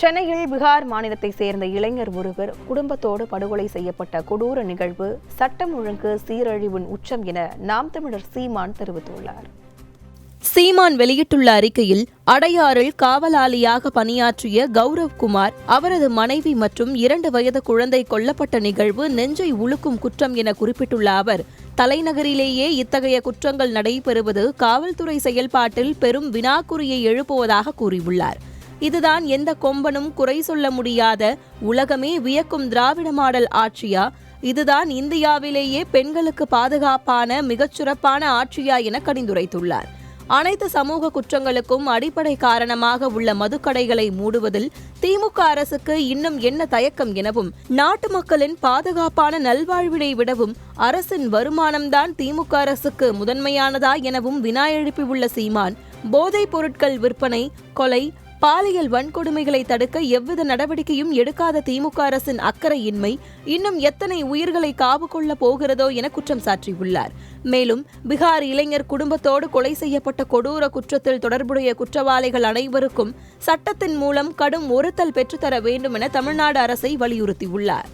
சென்னையில் பீகார் மாநிலத்தை சேர்ந்த இளைஞர் ஒருவர் குடும்பத்தோடு படுகொலை செய்யப்பட்ட கொடூர நிகழ்வு சட்டம் ஒழுங்கு சீரழிவின் உச்சம் என நாம் தமிழர் சீமான் தெரிவித்துள்ளார். சீமான் வெளியிட்டுள்ள அறிக்கையில் அடையாறில் காவலாளியாக பணியாற்றிய கௌரவ் குமார் அவரது மனைவி மற்றும் இரண்டு வயது குழந்தை கொல்லப்பட்ட நிகழ்வு நெஞ்சை உலுக்கும் குற்றம் என குறிப்பிட்டுள்ள அவர் தலைநகரிலேயே இத்தகைய குற்றங்கள் நடைபெறுவது காவல்துறை செயல்பாட்டில் பெரும் வினாக்குறியை எழுப்புவதாக கூறியுள்ளார். இதுதான் எந்த கொம்பனும் குறை சொல்ல முடியாத உலகமே வியக்கும் திராவிட மாடல் ஆட்சியா? இதுதான் இந்தியாவிலேயே பெண்களுக்கு பாதுகாப்பான மிகச்சிறப்பான ஆட்சியா என கடிந்துரைத்துள்ளார். அனைத்து சமூக குற்றங்களுக்கும் அடிப்படை காரணமாக உள்ள மதுக்கடைகளை மூடுவதில் திமுக அரசுக்கு இன்னும் என்ன தயக்கம் எனவும் நாட்டு மக்களின் பாதுகாப்பான நல்வாழ்வினை விடவும் அரசின் வருமானம்தான் திமுக அரசுக்கு முதன்மையானதா எனவும் வினா எழுப்பியுள்ள சீமான் போதைப் பொருட்கள் விற்பனை கொலை பாலியல் வன்கொடுமைகளை தடுக்க எவ்வித நடவடிக்கையும் எடுக்காத திமுக அரசின் அக்கறையின்மை இன்னும் எத்தனை உயிர்களை காவு கொள்ள போகிறதோ என குற்றம் சாட்டியுள்ளார் மேலும் பீகார் இளைஞர் குடும்பத்தோடு கொலை செய்யப்பட்ட கொடூர குற்றத்தில் தொடர்புடைய குற்றவாளிகள் அனைவருக்கும் சட்டத்தின் மூலம் கடும் ஒருத்தல் பெற்றுத்தர வேண்டும் என தமிழ்நாடு அரசை வலியுறுத்தியுள்ளார்.